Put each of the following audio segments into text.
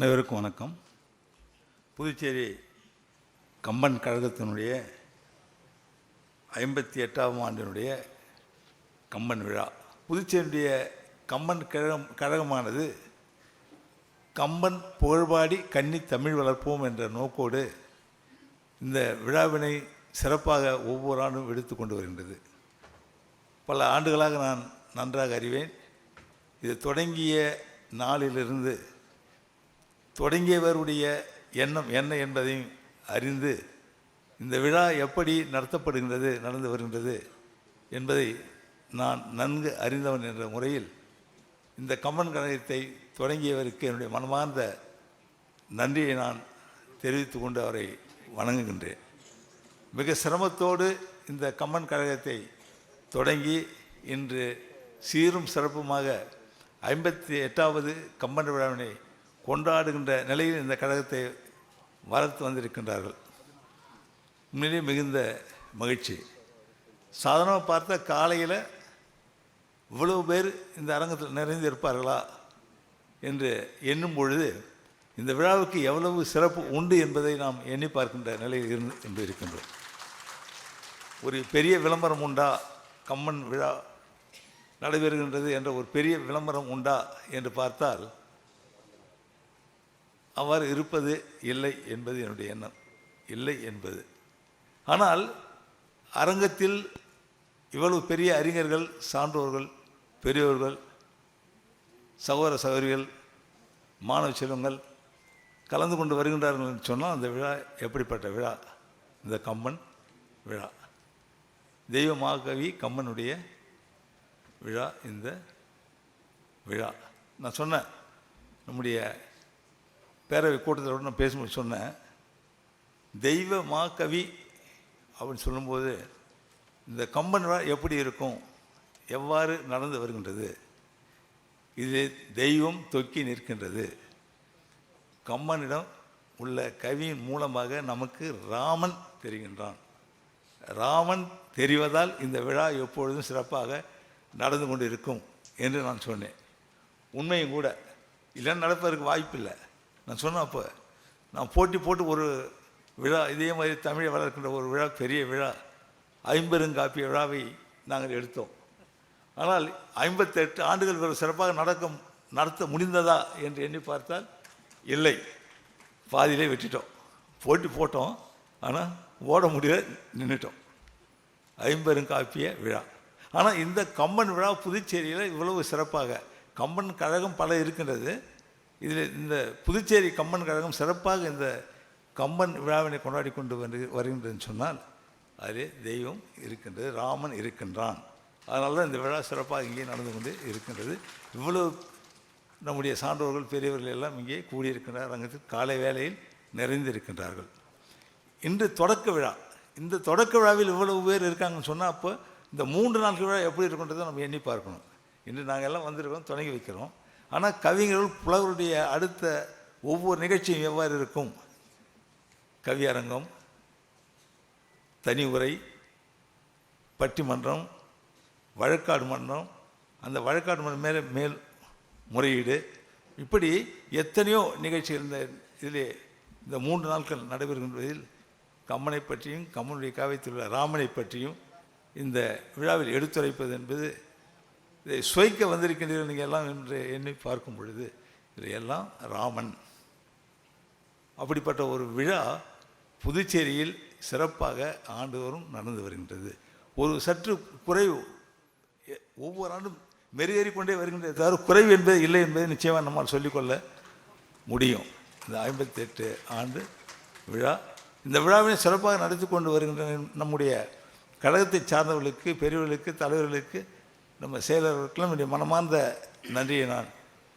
அனைவருக்கும் வணக்கம். புதுச்சேரி கம்பன் கழகத்தினுடைய ஐம்பத்தி எட்டாம் ஆண்டினுடைய கம்பன் விழா. புதுச்சேரியுடைய கம்பன் கழகம் கழகமானது கம்பன் புகழ்பாடி கன்னி தமிழ் வளர்ப்போம் என்ற நோக்கோடு இந்த விழாவினை சிறப்பாக ஒவ்வொரு ஆண்டும் எடுத்து கொண்டு வருகின்றது. பல ஆண்டுகளாக நான் நன்றாக அறிவேன். இது தொடங்கிய நாளிலிருந்து தொடங்கியவருடைய எண்ணம் என்ன என்பதையும் அறிந்து இந்த விழா எப்படி நடத்தப்படுகின்றது நடந்து வருகின்றது என்பதை நான் நன்கு அறிந்தவன் என்ற முறையில் இந்த கம்மன் கழகத்தை தொடங்கியவருக்கு என்னுடைய மனமார்ந்த நன்றியை நான் தெரிவித்து கொண்டு அவரை வணங்குகின்றேன். மிக சிரமத்தோடு இந்த கம்மன் கழகத்தை தொடங்கி இன்று சீரும் சிறப்புமாக ஐம்பத்தி எட்டாவது கம்மன் விழாவினை கொண்டாடுகின்ற நிலையில் இந்த கழகத்தை வளர்த்து வந்திருக்கின்றார்கள். உண்மையிலே மிகுந்த மகிழ்ச்சி. சாதாரணமாக பார்த்தா காலையில் இவ்வளவு பேர் இந்த அரங்கத்தில் நிறைந்து இருப்பார்களா என்று எண்ணும் பொழுது இந்த விழாவுக்கு எவ்வளவு சிறப்பு உண்டு என்பதை நாம் எண்ணி பார்க்கின்ற நிலையில் இருந்து என்று இருக்கின்றோம். ஒரு பெரிய விளம்பரம் உண்டா? கம்மன் விழா நடைபெறுகின்றது என்ற ஒரு பெரிய விளம்பரம் உண்டா? என்று பார்த்தால் அவ்வாறு இருப்பது இல்லை என்பது என்னுடைய எண்ணம். இல்லை என்பது. ஆனால் அரங்கத்தில் இவ்வளவு பெரிய அறிஞர்கள் சான்றோர்கள் பெரியோர்கள் சகோதர சகோதரிகள் மாணவ செல்வங்கள் கலந்து கொண்டு வருகின்றார்கள் என்று சொன்னால் அந்த விழா எப்படிப்பட்ட விழா? இந்த கம்மன் விழா. தெய்வ மாகவி கம்மனுடைய விழா இந்த விழா. நான் சொன்னேன் நம்முடைய பேரவை கூட்டத்தோடு நான் பேசும்போது சொன்னேன். தெய்வ மாகவி அப்படின்னு சொல்லும்போது இந்த கம்பன் விழா எப்படி இருக்கும்? எவ்வாறு நடந்து வருகின்றது? இது தெய்வம் தொக்கி நிற்கின்றது. கம்மனிடம் உள்ள கவியின் மூலமாக நமக்கு ராமன் தெரிகின்றான். ராமன் தெரிவதால் இந்த விழா எப்பொழுதும் சிறப்பாக நடந்து கொண்டு இருக்கும் என்று நான் சொன்னேன். உண்மையும் கூட இல்லைன்னு நடப்பதற்கு வாய்ப்பில்லை. நான் சொன்னேன் அப்போ நான் போட்டி போட்டு ஒரு விழா இதே மாதிரி தமிழை வளர்க்கின்ற ஒரு விழா பெரிய விழா ஐம்பெருங்காப்பிய விழாவை நாங்கள் எடுத்தோம். ஆனால் ஐம்பத்தெட்டு ஆண்டுகள் ஒரு சிறப்பாக நடக்கும் நடத்த முடிந்ததா என்று எண்ணி பார்த்தால் இல்லை. பாதியிலே வெட்டிட்டோம். போட்டி போட்டோம் ஆனால் ஓட முடியல நின்றுட்டோம் ஐம்பெருங்காப்பிய விழா. ஆனால் இந்த கம்பன் விழா புதுச்சேரியில் இவ்வளவு சிறப்பாக கம்பன் கழகம் பல இருக்கின்றது. இதில் இந்த புதுச்சேரி கம்பன் கழகம் சிறப்பாக இந்த கம்பன் விழாவினை கொண்டாடி கொண்டு வந்து வருகின்றதுன்னு சொன்னால் அதிலே தெய்வம் இருக்கின்றது ராமன் இருக்கின்றான். அதனால தான் இந்த விழா சிறப்பாக இங்கே நடந்து கொண்டு இருக்கின்றது. இவ்வளவு நம்முடைய சான்றோர்கள் பெரியவர்கள் எல்லாம் இங்கே கூடியிருக்கின்றார் அரங்கத்தில் காலை வேளையில் நிறைந்திருக்கின்றார்கள். இன்று தொடக்க விழா. இந்த தொடக்க விழாவில் இவ்வளவு பேர் இருக்காங்கன்னு சொன்னால் அப்போ இந்த மூன்று நாட்கள் விழா எப்படி இருக்குன்றதை நம்ம எண்ணி பார்க்கணும். இன்று நாங்கள் எல்லாம் வந்திருக்கோம் தொடங்கி வைக்கிறோம். ஆனால் கவிஞர்கள் புலவருடைய அடுத்த ஒவ்வொரு நிகழ்ச்சியும் எவ்வாறு இருக்கும்? கவியரங்கம் தனி உரை பட்டிமன்றம் வழக்காடு மன்றம் அந்த வழக்காடு மன்றம் மேலே மேல் முறையீடு. இப்படி எத்தனையோ நிகழ்ச்சிகள் இந்த இதிலே இந்த மூன்று நாட்கள் நடைபெறுகின்றதில் கம்மனை பற்றியும் கம்மனுடைய காவியத்தில் உள்ள ராமனை பற்றியும் இந்த விழாவில் எடுத்துரைப்பது என்பது இதை சுவைக்க வந்திருக்கின்றீர்கள் நீங்கள் எல்லாம் என்று எண்ணி பார்க்கும் பொழுது இதையெல்லாம் ராமன். அப்படிப்பட்ட ஒரு விழா புதுச்சேரியில் சிறப்பாக ஆண்டுதோறும் நடந்து வருகின்றது. ஒரு சற்று குறைவு ஒவ்வொரு ஆண்டும் மெருகேறி கொண்டே வருகின்றது. தவிர குறைவு என்பது இல்லை என்பதை நிச்சயமாக நம்மால் சொல்லிக்கொள்ள முடியும். இந்த ஐம்பத்தெட்டு ஆண்டு விழா இந்த விழாவினை சிறப்பாக நடத்தி கொண்டு வருகின்ற நம்முடைய கழகத்தை சார்ந்தவர்களுக்கு பெரியவர்களுக்கு தலைவர்களுக்கு நம்ம செயலர்களுக்கெல்லாம் என்னுடைய மனமார்ந்த நன்றியை நான்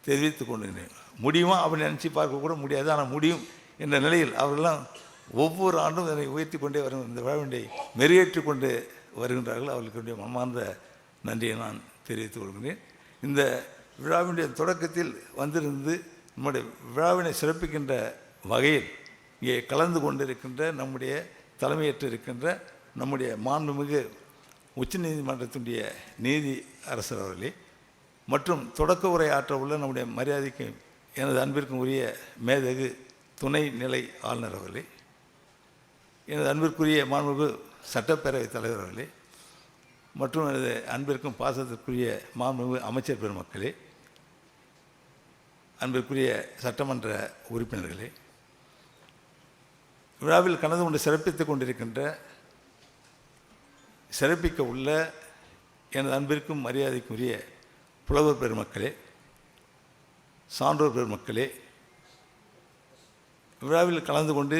தெரிவித்து கொண்டுகிறேன் முடியுமா அப்படின்னு நினச்சி பார்க்க கூட முடியாது. ஆனால் முடியும் என்ற நிலையில் அவர்களெல்லாம் ஒவ்வொரு ஆண்டும் இதனை உயர்த்தி கொண்டே வரும் இந்த விழாவினை மெருகேற்றி கொண்டு வருகின்றார்கள். அவர்களுக்கு மனமார்ந்த நன்றியை நான் தெரிவித்துக் கொள்கிறேன். இந்த விழாவினுடைய தொடக்கத்தில் வந்திருந்து நம்முடைய விழாவினை சிறப்பிக்கின்ற வகையில் இங்கே கலந்து கொண்டிருக்கின்ற நம்முடைய தலைமையேற்று இருக்கின்ற நம்முடைய மாண்புமிகு உச்சநீதிமன்றத்தினுடைய நீதி அரசர் அவர்களே மற்றும் தொடக்க உரை ஆற்ற உள்ள நம்முடைய மரியாதைக்கு எனது அன்பிற்கும் உரிய மேதகு துணை நிலை ஆளுநர் அவர்களே எனது அன்பிற்குரிய மாண்புமிகு சட்டப்பேரவைத் தலைவர் அவர்களே மற்றும் எனது அன்பிற்கும் பாசத்திற்குரிய மாண்புமிகு அமைச்சர் பெருமக்களே அன்பிற்குரிய சட்டமன்ற உறுப்பினர்களே விழாவில் கலந்து கொண்டு சிறப்பித்துக் கொண்டிருக்கின்ற சிறப்பிக்க உள்ள எனது அன்பிற்கும் மரியாதைக்குரிய புலவர் பெருமக்களே சான்றோர் பெருமக்களே விழாவில் கலந்து கொண்டு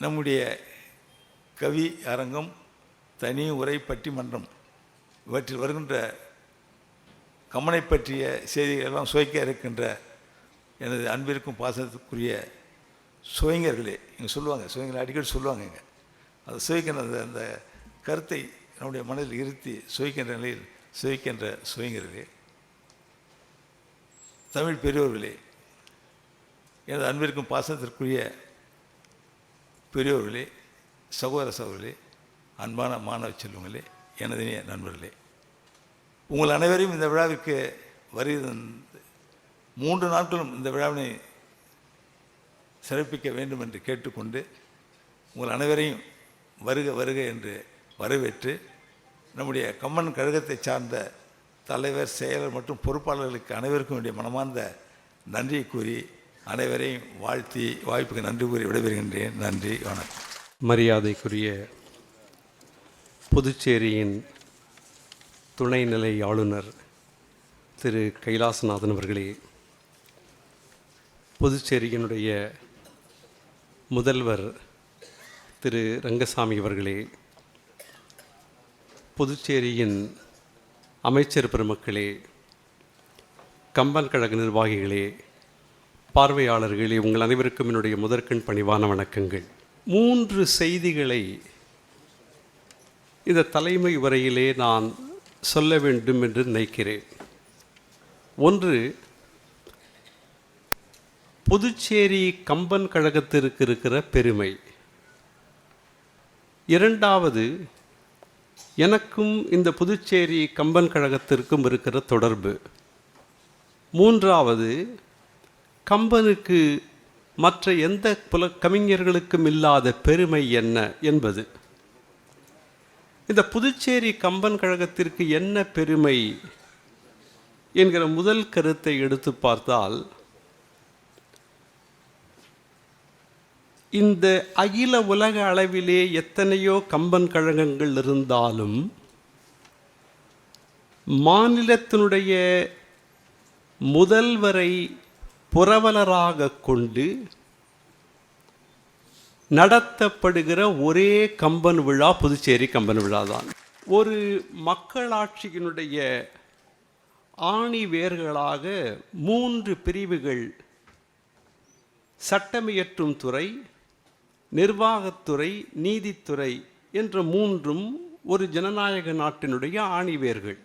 நம்முடைய கவி அரங்கம் தனி உரை பட்டிமன்றம் இவற்றில் வருகின்ற கம்மனை பற்றிய செய்திகள் எல்லாம் சுவைக்க இருக்கின்ற எனது அன்பிற்கும் பாசத்துக்குரிய சுவைஞர்களே இங்கே சொல்லுவாங்க சுவைங்களை அடிக்கடி சொல்லுவாங்க இங்கே. அது சுவைக்கின்ற அந்த அந்த கருத்தை நம்முடைய மனதில் இருத்தி சுவைக்கின்ற நிலையில் சுவைக்கின்ற சுவைங்கிறதே. தமிழ் பெரியோர்களே எனது அன்பிற்கும் பாசத்திற்குரிய பெரியோர்களே சகோதர சகோதரர்களே அன்பான மாணவ செல்வங்களே எனதினிய நண்பர்களே உங்கள் அனைவரையும் இந்த விழாவிற்கு வருகிற மூன்று நாட்களும் இந்த விழாவினை சிறப்பிக்க வேண்டும் என்று கேட்டுக்கொண்டு உங்கள் அனைவரையும் வருக வருக என்று வரவேற்று நம்முடைய கம்மன் கழகத்தை சார்ந்த தலைவர் செயலர் மற்றும் பொறுப்பாளர்களுக்கு அனைவருக்கும் வேண்டிய மனமார்ந்த நன்றியை கூறி அனைவரையும் வாழ்த்தி வாய்ப்புக்கு நன்றி கூறி விடைபெறுகின்றேன். நன்றி வணக்கம். மரியாதைக்குரிய புதுச்சேரியின் துணைநிலை ஆளுநர் திரு கைலாசநாதன் அவர்களே புதுச்சேரியினுடைய முதல்வர் திரு ரங்கசாமி அவர்களே புதுச்சேரியின் அமைச்சர் பெருமக்களே கம்பன் கழக நிர்வாகிகளே பார்வையாளர்களே உங்கள் அனைவருக்கும் என்னுடைய முதற்கண் பணிவான வணக்கங்கள். மூன்று செய்திகளை இந்த தலைமை உரையிலே நான் சொல்ல வேண்டும் என்று நினைக்கிறேன். ஒன்று புதுச்சேரி கம்பன் கழகத்திற்கு இருக்கிற பெருமை. இரண்டாவது எனக்கும் இந்த புதுச்சேரி கம்பன் கழகத்திற்கும் இருக்கிற தொடர்பு. மூன்றாவது கம்பனுக்கு மற்ற எந்த புல கவிஞர்களுக்கும் இல்லாத பெருமை என்ன என்பது. இந்த புதுச்சேரி கம்பன் கழகத்திற்கு என்ன பெருமை என்கிற முதல் கருத்தை எடுத்து பார்த்தால் இந்த அகில உலக அளவிலே எத்தனையோ கம்பன் கழகங்கள் இருந்தாலும் மாநிலத்தினுடைய முதல்வரை புரவலராக கொண்டு நடத்தப்படுகிற ஒரே கம்பன் விழா புதுச்சேரி கம்பன் விழா தான் ஒரு மக்களாட்சியினுடைய ஆணி வேர்களாக மூன்று பிரிவுகள் சட்டமியற்றும் துறை நிர்வாகத்துறை நீதித்துறை என்ற மூன்றும் ஒரு ஜனநாயக நாட்டினுடைய ஆணிவேர்கள்.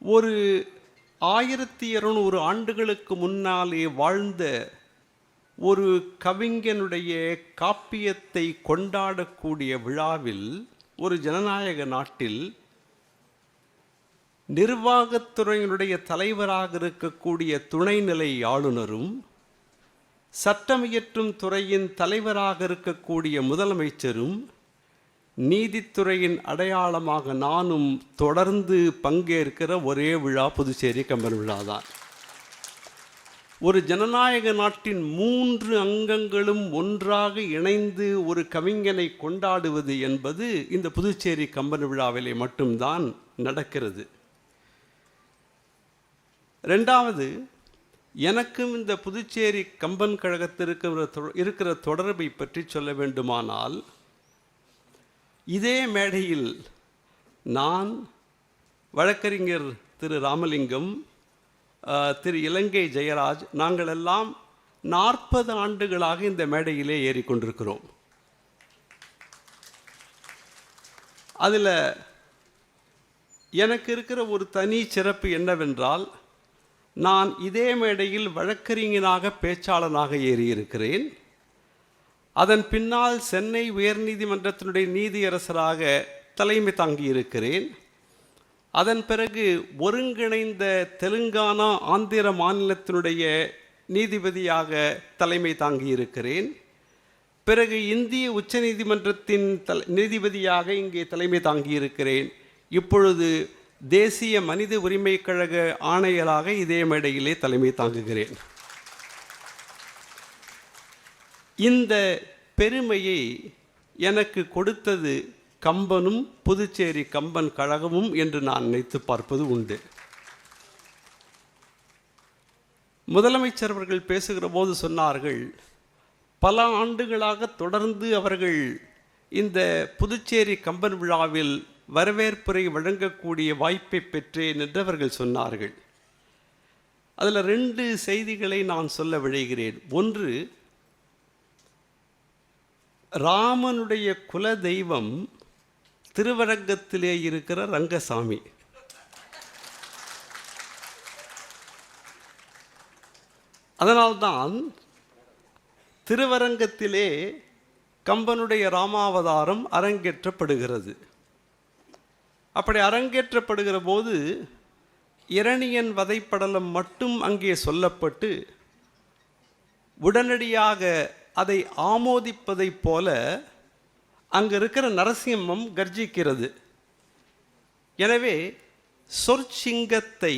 ஒரு ஆயிரத்தி இருநூறு ஆண்டுகளுக்கு முன்னாலே வாழ்ந்த ஒரு கவிஞனுடைய காப்பியத்தை கொண்டாடக்கூடிய விழாவில் ஒரு ஜனநாயக நாட்டில் நிர்வாகத்துறையினுடைய தலைவராக இருக்கக்கூடிய துணைநிலை ஆளுநரும் சட்டமியற்றும் துறையின் தலைவராக இருக்கக்கூடிய முதலமைச்சரும் நீதித்துறையின் அடையாளமாக நானும் தொடர்ந்து பங்கேற்கிற ஒரே விழா புதுச்சேரி கம்பன் விழா தான் ஒரு ஜனநாயக நாட்டின் மூன்று அங்கங்களும் ஒன்றாக இணைந்து ஒரு கவிஞனை கொண்டாடுவது என்பது இந்த புதுச்சேரி கம்பன் விழாவிலே மட்டும்தான் நடக்கிறது. ரெண்டாவது எனக்கும் இந்த புதுச்சேரி கம்பன் கழகத்திற்கு இருக்கிற தொடர்பை பற்றி சொல்ல வேண்டுமானால் இதே மேடையில் நான் வழக்கறிஞர் திரு ராமலிங்கம் திரு இலங்கை ஜெயராஜ் நாங்கள் எல்லாம் நாற்பது ஆண்டுகளாக இந்த மேடையிலே ஏறிக்கொண்டிருக்கிறோம் அதில் எனக்கு இருக்கிற ஒரு தனி சிறப்பு என்னவென்றால் நான் இதே மேடையில் வழக்கறிஞனாக பேச்சாளனாக ஏறியிருக்கிறேன். அதன் பின்னால் சென்னை உயர்நீதிமன்றத்தினுடைய நீதியரசராக தலைமை தாங்கியிருக்கிறேன். அதன் பிறகு ஒருங்கிணைந்த தெலுங்கானா ஆந்திர மாநிலத்தினுடைய நீதிபதியாக தலைமை தாங்கியிருக்கிறேன். பிறகு இந்திய உச்சநீதிமன்றத்தின் தல நீதிபதியாக இங்கே தலைமை தாங்கியிருக்கிறேன். இப்பொழுது தேசிய மனித உரிமை கழக ஆணையராக இதே மேடையிலே தலைமை தாங்குகிறேன். இந்த பெருமையை எனக்கு கொடுத்தது கம்பனும் புதுச்சேரி கம்பன் கழகமும் என்று நான் நினைத்து பார்ப்பது உண்டு. முதலமைச்சர் அவர்கள் பேசுகிற போது சொன்னார்கள் பல ஆண்டுகளாக தொடர்ந்து அவர்கள் இந்த புதுச்சேரி கம்பன் விழாவில் வரவேற்புரை வழங்கக்கூடிய வாய்ப்பை பெற்றேன் என்று அவர்கள் சொன்னார்கள். அதில் ரெண்டு செய்திகளை நான் சொல்ல விழைகிறேன். ஒன்று ராமனுடைய குல தெய்வம் திருவரங்கத்திலே இருக்கிற ரங்கசாமி. அதனால்தான் திருவரங்கத்திலே கம்பனுடைய ராமாவதாரம் அரங்கேற்றப்படுகிறது. அப்படி அரங்கேற்றப்படுகிற போது இரணியன் வதைப்படலம் மட்டும் அங்கே சொல்லப்பட்டு உடனடியாக அதை ஆமோதிப்பதைப் போல அங்கே இருக்கிற நரசிம்மம் கர்ஜிக்கிறது. எனவே சொற்சிங்கத்தை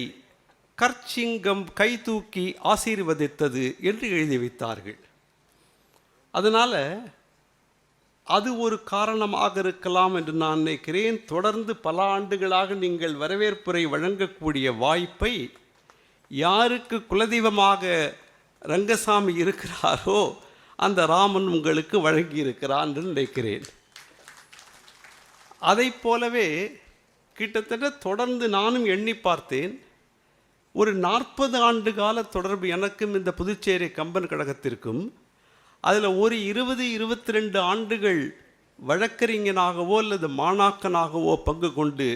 கற்சிங்கம் கை தூக்கி ஆசீர்வதித்தது என்று எழுதி வைத்தார்கள். அதனால் அது ஒரு காரணமாக இருக்கலாம் என்று நான் நினைக்கிறேன். தொடர்ந்து பல ஆண்டுகளாக நீங்கள் வரவேற்புரை வழங்கக்கூடிய வாய்ப்பை யாருக்கு குலதெய்வமாக ரங்கசாமி இருக்கிறாரோ அந்த ராமன் உங்களுக்கு வழங்கி இருக்கிறான் என்று நினைக்கிறேன். அதை போலவே கிட்டத்தட்ட தொடர்ந்து நானும் எண்ணி பார்த்தேன். ஒரு நாற்பது ஆண்டு கால தொடர்பு எனக்கும் இந்த புதுச்சேரி கம்பன் கழகத்திற்கும் அதில் ஒரு இருபது இருபத்தி ரெண்டு ஆண்டுகள் வழக்கறிஞனாகவோ அல்லது மாணாக்கனாகவோ பங்கு கொண்டு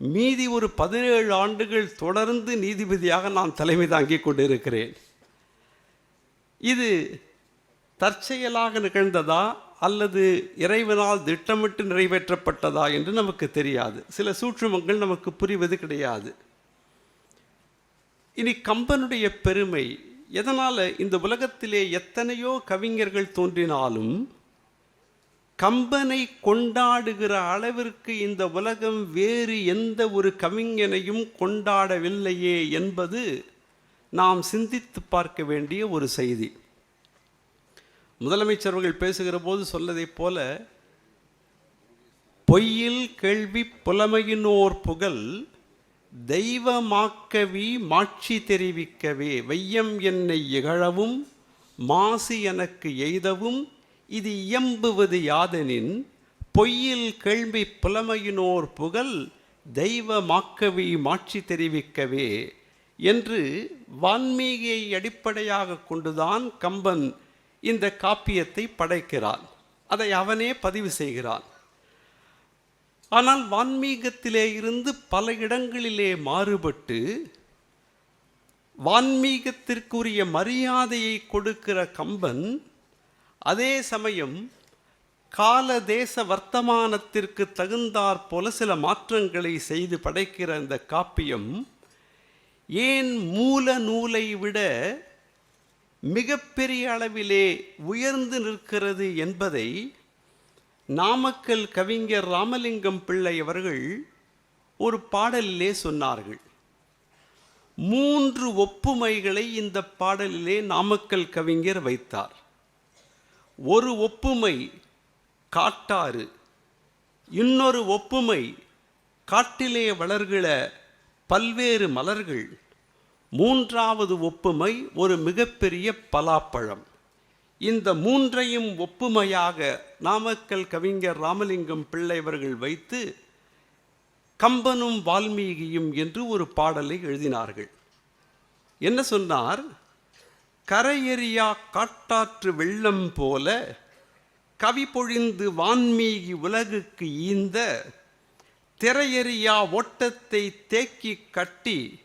மீதி ஒரு பதினேழு ஆண்டுகள் தொடர்ந்து நீதிபதியாக நான் தலைமை தாங்கிக் கொண்டிருக்கிறேன். இது தற்செயலாக நிகழ்ந்ததா அல்லது இறைவனால் திட்டமிட்டு நிறைவேற்றப்பட்டதா என்று நமக்கு தெரியாது. சில சூற்றுமங்கள் நமக்கு புரிவது கிடையாது. இனி கம்பனுடைய பெருமை எதனால் இந்த உலகத்திலே எத்தனையோ கவிஞர்கள் தோன்றினாலும் கம்பனை கொண்டாடுகிற அளவிற்கு இந்த உலகம் வேறு எந்த ஒரு கவிஞனையும் கொண்டாடவில்லையே என்பது நாம் சிந்தித்து பார்க்க வேண்டிய ஒரு செய்தி. முதலமைச்சர் அவர்கள் பேசுகிற போது சொல்லதைப் போல பொய்யில் கேள்வி புலமையினோர் புகழ் தெய்வமாக்கவி மாட்சி தெரிவிக்கவே வையம் என்னை இகழவும் மாசு எனக்கு எய்தவும் இது இயம்புவது யாதெனின் பொய்யில் கேள்வி புலமையினோர் புகழ் தெய்வமாக்கவி மாட்சி தெரிவிக்கவே என்று வான்மீகியை அடிப்படையாக கொண்டுதான் கம்பன் இந்த காப்பியத்தை படைக்கிறான். அதை அவனே பதிவு செய்கிறான். ஆனால் வான்மீகத்திலே இருந்து பல இடங்களிலே மாறுபட்டு வான்மீகத்திற்குரிய மரியாதையை கொடுக்கிற கம்பன் அதே சமயம் கால தேச வர்த்தமானத்திற்கு தகுந்தாற் போல சில மாற்றங்களை செய்து படைக்கிற இந்த காப்பியம் ஏன் மூல நூலை விட மிகப்பெரிய அளவிலே உயர்ந்து நிற்கிறது என்பதை நாமக்கல் கவிஞர் ராமலிங்கம் பிள்ளை அவர்கள் ஒரு பாடலிலே சொன்னார்கள். மூன்று ஒப்புமைகளை இந்த பாடலிலே நாமக்கல் கவிஞர் வைத்தார். ஒரு ஒப்புமை காட்டாறு இன்னொரு ஒப்புமை காட்டிலே வளர்கிற பல்வேறு மலர்கள் மூன்றாவது ஒப்புமை ஒரு மிகப்பெரிய பலாப்பழம். இந்த மூன்றையும் ஒப்புமையாக நாமக்கல் கவிஞர் ராமலிங்கம் பிள்ளை அவர்கள் வைத்து கம்பனும் வால்மீகியும் என்று ஒரு பாடலை எழுதினார்கள். என்ன சொன்னார்? கரையெறியா காட்டாற்று வெள்ளம் போல கவி பொழிந்து வான்மீகி உலகுக்கு ஈந்த திரையெறியா ஓட்டத்தை தேக்கி கட்டி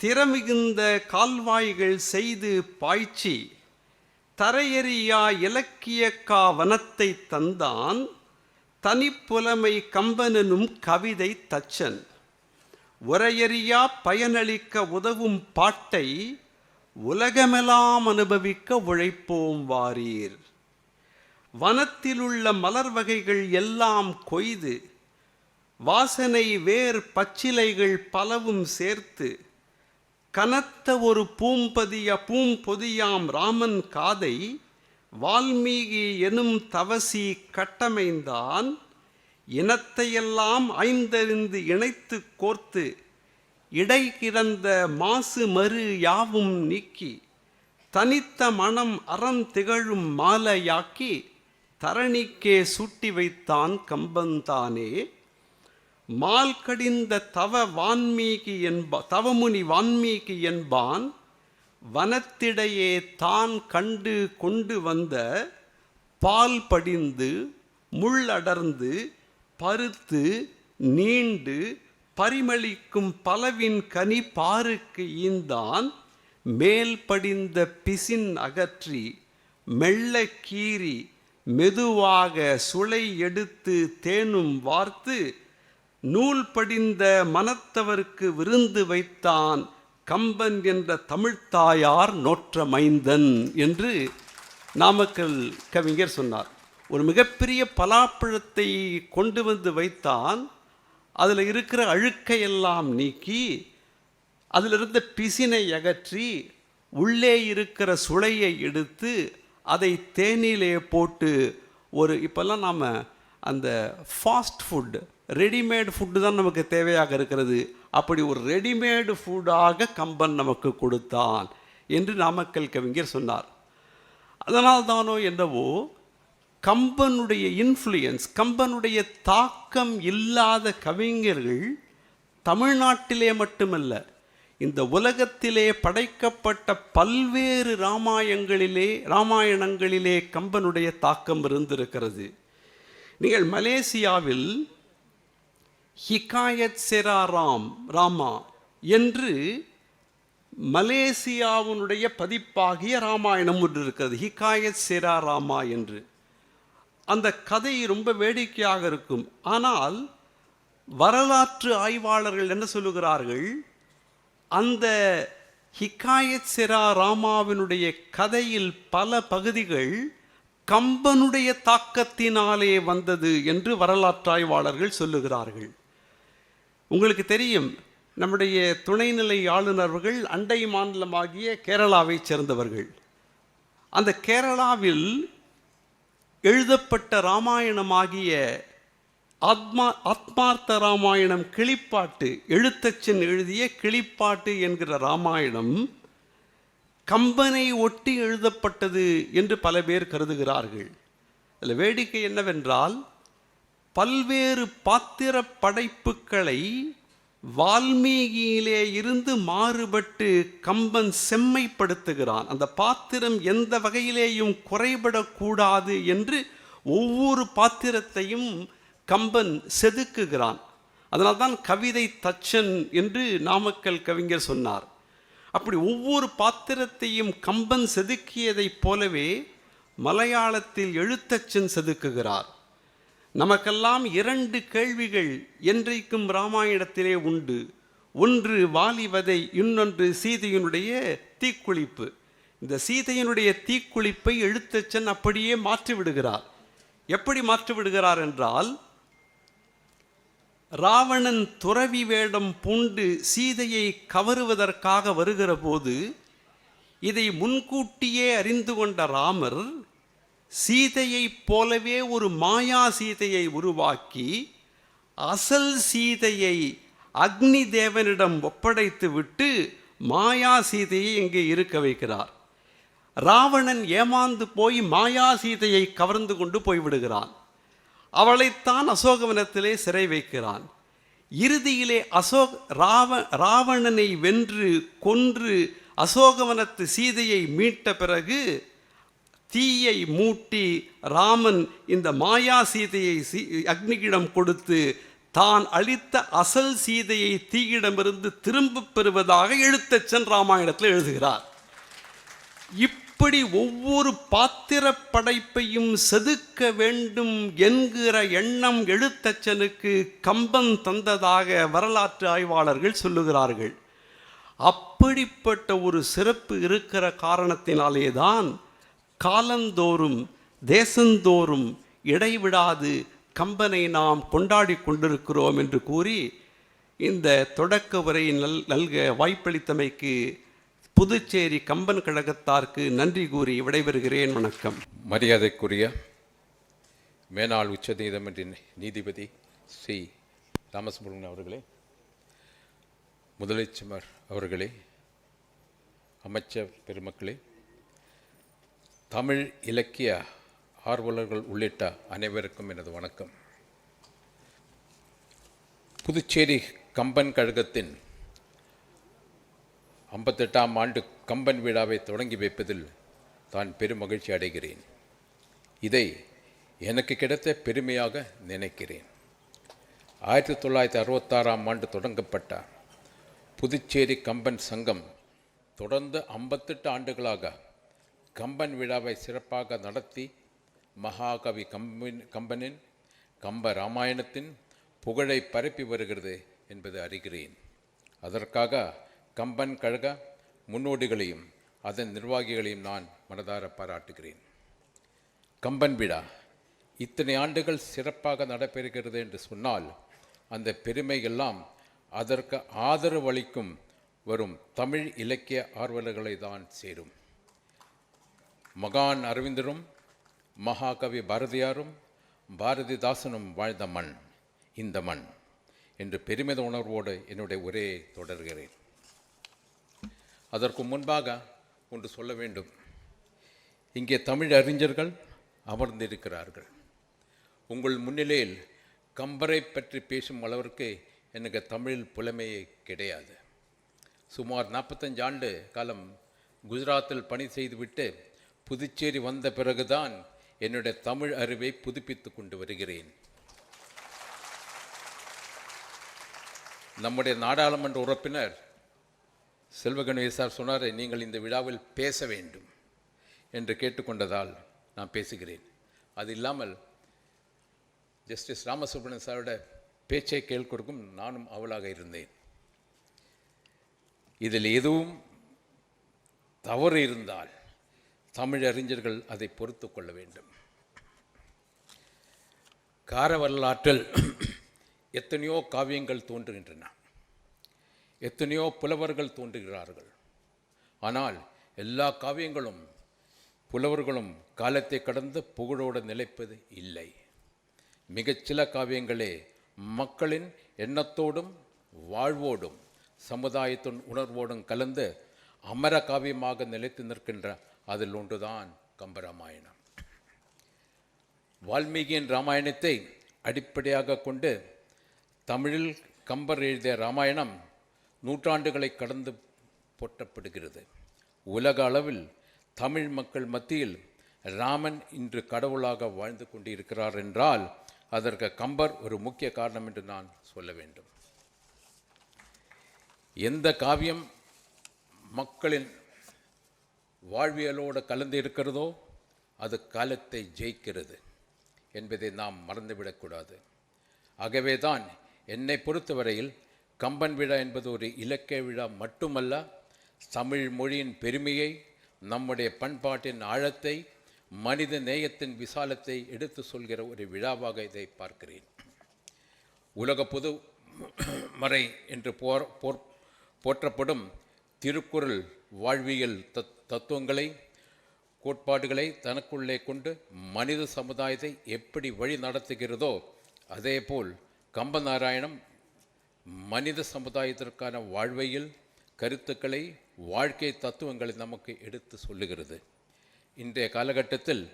திறமிகுந்த கால்வாய்கள் செய்து பாய்ச்சி தரையெறியா இலக்கியக்கா வனத்தை தந்தான் தனிப்புலமை கம்பனனும் கவிதை தச்சன். உரையறியா பயனளிக்க உதவும் பாட்டை உலகமெல்லாம் அனுபவிக்க உழைப்போம் வாரீர். வனத்திலுள்ள மலர் வகைகள் எல்லாம் கொய்து வாசனை வேர் பச்சிலைகள் பலவும் சேர்த்து கனத்த ஒரு பூம்பதிய பூம்பொதியாம் ராமன் காதை வால்மீகி எனும் தவசி கட்டமைந்தான். இனத்தையெல்லாம் ஐந்தறிந்து இணைத்து கோர்த்து இடை கிடந்த மாசு மறு யாவும் நீக்கி தனித்த மனம் அறம் திகழும் மாலையாக்கி தரணிக்கே சூட்டி வைத்தான் கம்பந்தானே. மால் கடிந்த தவ வான்மீகி என்ப தவமுனி வான்மீகி என்பான் வனத்திடையே தான் கண்டு கொண்டு வந்த பால் படிந்து முள்ளடர்ந்து பருத்து நீண்டு பரிமளிக்கும் பலவின் கனி பாருக்கு ஈந்தான் மேல் படிந்த பிசின் அகற்றி மெல்ல கீறி மெதுவாக சுளை எடுத்து தேனும் வார்த்து நூல் படிந்த மனத்தவர்க்கு விருந்து வைத்தான் கம்பன் என்ற தமிழ்த்தாயார் நோற்ற மைந்தன் என்று நாமக்கல் கவிஞர் சொன்னார். ஒரு மிகப்பெரிய பலாப்பழத்தை கொண்டு வந்து வைத்தான் அதில் இருக்கிற அழுக்கையெல்லாம் நீக்கி அதில் இருந்த பிசினை அகற்றி உள்ளே இருக்கிற சுளையை எடுத்து அதை தேனிலே போட்டு ஒரு இப்போல்லாம் நாம் அந்த ஃபாஸ்ட் ஃபுட்டு ரெடிமேட் ஃபுட்டு தான் நமக்கு தேவையாக இருக்கிறது. அப்படி ஒரு ரெடிமேடு ஃபுட்டாக கம்பன் நமக்கு கொடுத்தான் என்று நாமக்கல் கவிஞர் சொன்னார். அதனால் தானோ என்னவோ கம்பனுடைய இன்ஃப்ளூயன்ஸ் கம்பனுடைய தாக்கம் இல்லாத கவிஞர்கள் தமிழ்நாட்டிலே மட்டுமல்ல இந்த உலகத்திலே படைக்கப்பட்ட பல்வேறு ராமாயங்களிலே ராமாயணங்களிலே கம்பனுடைய தாக்கம் இருந்திருக்கிறது. நீங்கள் மலேசியாவில் ஹிகாயத் செரா ராம் ராமா என்று மலேசியாவினுடைய பதிப்பாகிய ராமாயணம் ஒன்று இருக்கிறது. ஹிகாயத் செரா ராமா என்று. அந்த கதை ரொம்ப வேடிக்கையாக இருக்கும். ஆனால் வரலாற்று ஆய்வாளர்கள் என்ன சொல்லுகிறார்கள்? அந்த ஹிகாயத் செரா ராமாவினுடைய கதையில் பல பகுதிகள் கம்பனுடைய தாக்கத்தினாலே வந்தது என்று வரலாற்று ஆய்வாளர்கள் சொல்லுகிறார்கள். உங்களுக்கு தெரியும் நம்முடைய துணைநிலை ஆளுநர்கள் அண்டை மாநிலமாகிய கேரளாவைச் சேர்ந்தவர்கள். அந்த கேரளாவில் எழுதப்பட்ட ராமாயணமாகிய ஆத்மா ஆத்மார்த்த ராமாயணம் கிளிப்பாட்டு எழுத்தச்சன் எழுதிய கிளிப்பாட்டு என்கிற ராமாயணம் கம்பனை ஒட்டி எழுதப்பட்டது என்று பல பேர் கருதுகிறார்கள். அதில் வேடிக்கை என்னவென்றால் பல்வேறு பாத்திர படைப்புகளை வால்மீகியிலே இருந்து மாறுபட்டு கம்பன் செம்மைப்படுத்துகிறான். அந்த பாத்திரம் எந்த வகையிலேயும் குறைபடக்கூடாது என்று ஒவ்வொரு பாத்திரத்தையும் கம்பன் செதுக்குகிறான். அதனால்தான் கவிதை தச்சன் என்று நாமக்கல் கவிஞர் சொன்னார். அப்படி ஒவ்வொரு பாத்திரத்தையும் கம்பன் செதுக்கியதைப் போலவே மலையாளத்தில் எழுத்தச்சன் செதுக்குகிறார். நமக்கெல்லாம் இரண்டு கேள்விகள் என்றைக்கும் ராமாயணத்திலே உண்டு. ஒன்று வாலிவதை இன்னொன்று சீதையினுடைய தீக்குளிப்பு. இந்த சீதையினுடைய தீக்குளிப்பை எழுத்தச்சன் அப்படியே மாற்றிவிடுகிறார் எப்படி மாற்றி விடுகிறார் என்றால் ராவணன் துறவி வேடம் பூண்டு சீதையை கவருவதற்காக வருகிற போது இதை முன்கூட்டியே அறிந்து கொண்ட ராமர் சீதையைப் போலவே ஒரு மாயா சீதையை உருவாக்கி அசல் சீதையை அக்னி தேவனிடம் ஒப்படைத்து விட்டு மாயா சீதையை இங்கே இருக்க வைக்கிறார். ராவணன் ஏமாந்து போய் மாயா சீதையை கவர்ந்து கொண்டு போய்விடுகிறான். அவளைத்தான் அசோகவனத்திலே சிறை வைக்கிறான். இறுதியிலே அசோக் ராவ ராவணனை வென்று கொன்று அசோகவனத்து சீதையை மீட்ட பிறகு தீயை மூட்டி ராமன் இந்த மாயா சீதையை சீ அக்னிகிடம் கொடுத்து தான் அளித்த அசல் சீதையை தீயிடமிருந்து திரும்பப் பெறுவதாக எழுத்தச்சன் ராமாயணத்தில் எழுதுகிறார். இப்படி ஒவ்வொரு பாத்திர படைப்பையும் செதுக்க வேண்டும் என்கிற எண்ணம் எழுத்தச்சனுக்கு கம்பன் தந்ததாக வரலாற்று ஆய்வாளர்கள் சொல்லுகிறார்கள். அப்படிப்பட்ட ஒரு சிறப்பு இருக்கிற காரணத்தினாலே தான் காலந்தோறும் தேசந்தோறும் இடைவிடாது கம்பனை நாம் கொண்டாடி கொண்டிருக்கிறோம் என்று கூறி இந்த தொடக்க உரை நல் நல்க வாய்ப்பளித்தமைக்கு புதுச்சேரி கம்பன் கழகத்தார்க்கு நன்றி கூறி விடைபெறுகிறேன். வணக்கம். மரியாதைக்குரிய மேனாள் உச்ச நீதிமன்ற நீதிபதி சி ராமசுப்ரமணியன் அவர்களே முதலமைச்சர் அவர்களே அமைச்சர் பெருமக்களே தமிழ் இலக்கிய ஆர்வலர்கள் உள்ளிட்ட அனைவருக்கும் எனது வணக்கம். புதுச்சேரி கம்பன் கழகத்தின் ஐம்பத்தெட்டாம் ஆண்டு கம்பன் விழாவை தொடங்கி வைப்பதில் தான் பெரும் மகிழ்ச்சி அடைகிறேன். இதை எனக்கு கிடைத்த பெருமையாக நினைக்கிறேன். ஆயிரத்தி தொள்ளாயிரத்தி அறுபத்தாறாம் ஆண்டு தொடங்கப்பட்ட புதுச்சேரி கம்பன் சங்கம் தொடர்ந்து ஐம்பத்தெட்டு ஆண்டுகளாக கம்பன் விழாவை சிறப்பாக நடத்தி மகாகவி கம்பன் கம்பனின் கம்ப ராமாயணத்தின் புகழை பரப்பி வருகிறது என்பதை அறிகிறேன். அதற்காக கம்பன் கழக முன்னோடிகளையும் அதன் நிர்வாகிகளையும் நான் மனதார பாராட்டுகிறேன். கம்பன் விழா இத்தனை ஆண்டுகள் சிறப்பாக நடைபெறுகிறது என்று சொன்னால் அந்த பெருமையெல்லாம் அதற்கு ஆதரவளிக்கும் வரும் தமிழ் இலக்கிய ஆர்வலர்களை தான் சேரும். மகான் அரவிந்தரும் மகாகவி பாரதியாரும் பாரதிதாசனும் வாழ்ந்த மண் இந்த மண் என்று பெருமித உணர்வோடு என்னுடைய உரையை தொடர்கிறேன். அதற்கு முன்பாக ஒன்று சொல்ல வேண்டும். இங்கே தமிழ் அறிஞர்கள் அமர்ந்திருக்கிறார்கள். உங்கள் முன்னிலையில் கம்பரை பற்றி பேசும் அளவிற்கு எனக்கு தமிழில் புலமையே கிடையாது. சுமார் நாற்பத்தஞ்சு ஆண்டு காலம் குஜராத்தில் பணி செய்துவிட்டு புதுச்சேரி வந்த பிறகுதான் என்னுடைய தமிழ் அறிவை புதுப்பித்து கொண்டு வருகிறேன். நம்முடைய நாடாளுமன்ற உறுப்பினர் செல்வகணேசார் சொன்னார் நீங்கள் இந்த விழாவில் பேச வேண்டும் என்று கேட்டுக்கொண்டதால் நான் பேசுகிறேன். அது இல்லாமல் ஜஸ்டிஸ் ராமசுப்ரமணியன் சாரோட பேச்சை கேட்கிறதுக்கும் நானும் அவளாக இருந்தேன். இதில் எதுவும் தவறு இருந்தால் தமிழறிஞர்கள் அதை பொறுத்து கொள்ள வேண்டும். கார வரலாற்றில் எத்தனையோ காவியங்கள் தோன்றுகின்றன. எத்தனையோ புலவர்கள் தோன்றுகிறார்கள். ஆனால் எல்லா காவியங்களும் புலவர்களும் காலத்தை கடந்து புகழோடு நிலைப்பது இல்லை. மிகச்சில காவியங்களே மக்களின் எண்ணத்தோடும் வாழ்வோடும் சமுதாயத்தின் உணர்வோடும் கலந்து அமர காவியமாக நிலைத்து நிற்கின்ற அதில் ஒன்றுதான் கம்பராமாயணம். வால்மீகியின் ராமாயணத்தை அடிப்படையாக கொண்டு தமிழில் கம்பர் எழுதிய ராமாயணம் நூற்றாண்டுகளை கடந்து போற்றப்படுகிறது. உலக அளவில் தமிழ் மக்கள் மத்தியில் ராமன் இன்று கடவுளாக வாழ்ந்து கொண்டிருக்கிறார் என்றால் அதற்கு கம்பர் ஒரு முக்கிய காரணம் என்று நான் சொல்ல வேண்டும். எந்த காவியம் மக்களின் வாழ்வியலோடு கலந்து இருக்கிறதோ அது காலத்தை ஜெயிக்கிறது என்பதை நாம் மறந்துவிடக்கூடாது. ஆகவே தான் என்னை பொறுத்தவரையில் கம்பன் விழா என்பது ஒரு இலக்கிய விழா மட்டுமல்ல தமிழ் மொழியின் பெருமையை நம்முடைய பண்பாட்டின் ஆழத்தை மனித நேயத்தின் விசாலத்தை எடுத்து சொல்கிற ஒரு விழாவாக இதை பார்க்கிறேன். உலக பொது மறை என்று போர் போர் போற்றப்படும் திருக்குறள் வாழ்வியல் தத் தத்துவங்களை கோட்பாடுகளை தனக்குள்ளே கொண்டு மனித சமுதாயத்தை எப்படி வழி நடத்துகிறதோ அதேபோல் கம்பநாராயணம் மனித சமுதாயத்திற்கான வாழ்வையில் கருத்துக்களை வாழ்க்கை தத்துவங்களை நமக்கு எடுத்து சொல்லுகிறது. இன்றைய காலகட்டத்தில்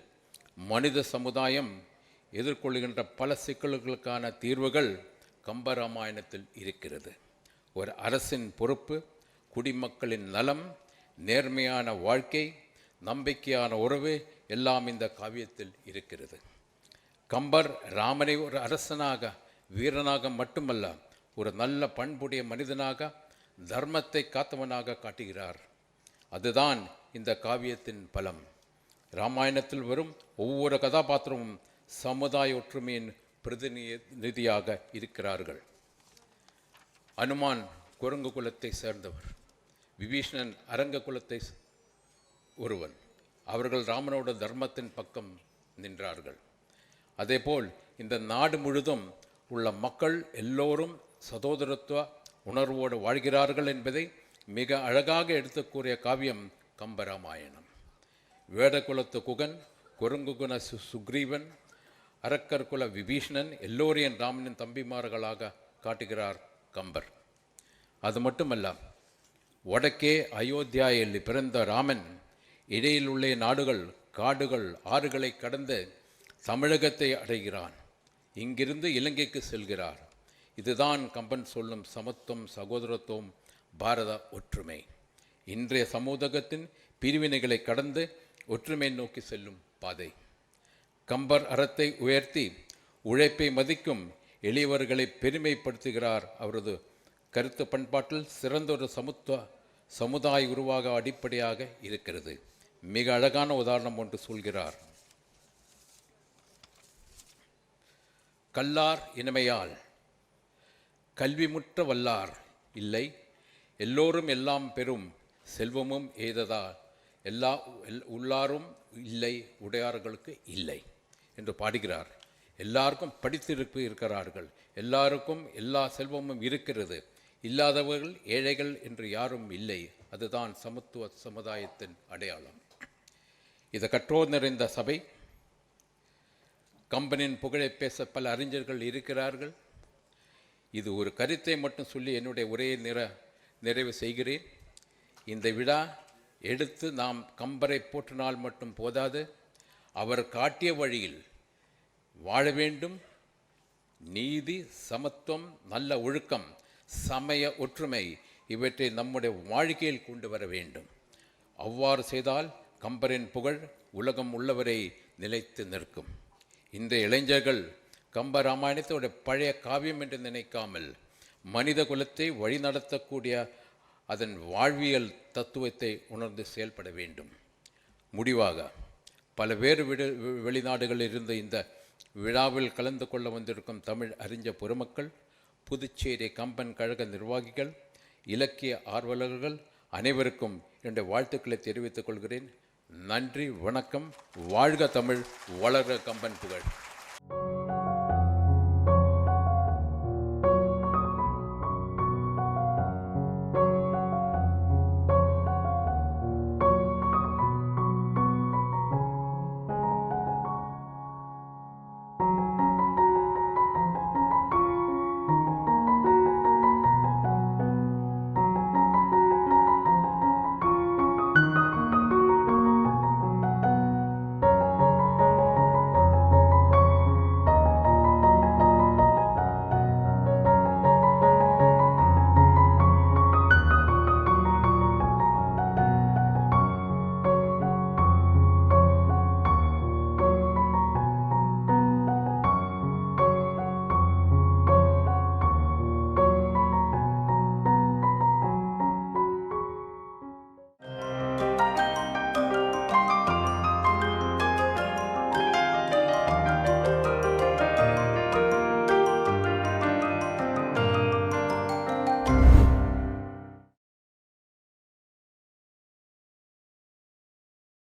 மனித சமுதாயம் எதிர்கொள்கின்ற பல சிக்கல்களுக்கான தீர்வுகள் கம்பராமாயணத்தில் இருக்கிறது. ஒரு அரசின் பொறுப்பு குடிமக்களின் நலம் நேர்மையான வாழ்க்கை நம்பிக்கையான உறவு எல்லாம் இந்த காவியத்தில் இருக்கிறது. கம்பர் ராமனை ஒரு அரசனாக வீரனாக மட்டுமல்ல ஒரு நல்ல பண்புடைய மனிதனாக தர்மத்தை காத்தவனாக காட்டுகிறார். அதுதான் இந்த காவியத்தின் பலம். ராமாயணத்தில் வரும் ஒவ்வொரு கதாபாத்திரமும் சமுதாய ஒற்றுமையின் பிரதிநிதியாக இருக்கிறார்கள். அனுமான் குரங்கு குலத்தை சேர்ந்தவர். விபீஷணன் அரங்க குலத்தை ஒருவன். அவர்கள் ராமனோட தர்மத்தின் பக்கம் நின்றார்கள். அதேபோல் இந்த நாடு முழுதும் உள்ள மக்கள் எல்லோரும் சகோதரத்துவ உணர்வோடு வாழ்கிறார்கள் என்பதை மிக அழகாக எடுத்துக் கூறிய காவியம் கம்பராமாயணம். வேடகுலத்து குகன் குரங்குகுண சு சுக்ரீவன் அரக்கர் குல விபீஷணன் எல்லோரையும் ராமனின் தம்பிமார்களாக காட்டுகிறார் கம்பர். அது மட்டுமல்ல வடக்கே அயோத்தியாவில் பிறந்த ராமன் இடையில் உள்ள நாடுகள் காடுகள் ஆறுகளை கடந்து தமிழகத்தை அடைகிறான். இங்கிருந்து இலங்கைக்கு செல்கிறார். இதுதான் கம்பன் சொல்லும் சமத்துவம் சகோதரத்துவம் பாரத ஒற்றுமை. இன்றைய சமூகத்தின் பிரிவினைகளை கடந்து ஒற்றுமை நோக்கி செல்லும் பாதை. கம்பர் அறத்தை உயர்த்தி உழைப்பை மதிக்கும் எளியவர்களை பெருமைப்படுத்துகிறார் அவரது கருத்து பண்பாட்டில் சிறந்தொரு சமுத்துவ சமுதாய உருவாக அடிப்படையாக இருக்கிறது. மிக அழகான உதாரணம் ஒன்று சொல்கிறார். கல்லார் இனிமையால் கல்விமுற்ற வல்லார் இல்லை எல்லோரும் எல்லாம் பெறும் செல்வமும் எய்ததால் எல்லா எல்- உள்ளாரும் இல்லை உடையார்களுக்கு இல்லை என்று பாடுகிறார். எல்லாருக்கும் படித்திருப்பு இருக்கிறார்கள். எல்லாருக்கும் எல்லா செல்வமும் இருக்கிறது. இல்லாதவர்கள் ஏழைகள் என்று யாரும் இல்லை. அதுதான் சமத்துவ சமுதாயத்தின் அடையாளம். இதை கற்றோர் நிறைந்த சபை. கம்பனின் புகழை பேச பல அறிஞர்கள் இருக்கிறார்கள். இது ஒரு கருத்தை மட்டும் சொல்லி என்னுடைய உரையை நிற நிறைவு செய்கிறேன். இந்த விழா எடுத்து நாம் கம்பரை போற்றினால் மட்டும் போதாது. அவர் காட்டிய வழியில் வாழ வேண்டும். நீதி சமத்துவம் நல்ல ஒழுக்கம் சமய ஒற்றுமை இவற்றை நம்முடைய வாழ்க்கையில் கொண்டு வர வேண்டும். அவ்வாறு செய்தால் கம்பரின் புகழ் உலகம் உள்ளவரை நிலைத்து நிற்கும். இந்த இளைஞர்கள் கம்ப ராமாயணத்தோட பழைய காவியம் என்று நினைக்காமல் மனித குலத்தை வழிநடத்தக்கூடிய அதன் வாழ்வியல் தத்துவத்தை உணர்ந்து செயல்பட வேண்டும். முடிவாக பல வேறு விடு வெளிநாடுகளில் இருந்த இந்த விழாவில் கலந்து கொள்ள வந்திருக்கும் தமிழ் அறிஞ பெருமக்கள் புதுச்சேரி கம்பன் கழக நிர்வாகிகள் இலக்கிய ஆர்வலர்கள் அனைவருக்கும் என்னுடைய வாழ்த்துக்களை தெரிவித்துக் கொள்கிறேன். நன்றி வணக்கம். வாழ்க தமிழ் வளர்க கம்பன் புகழ்.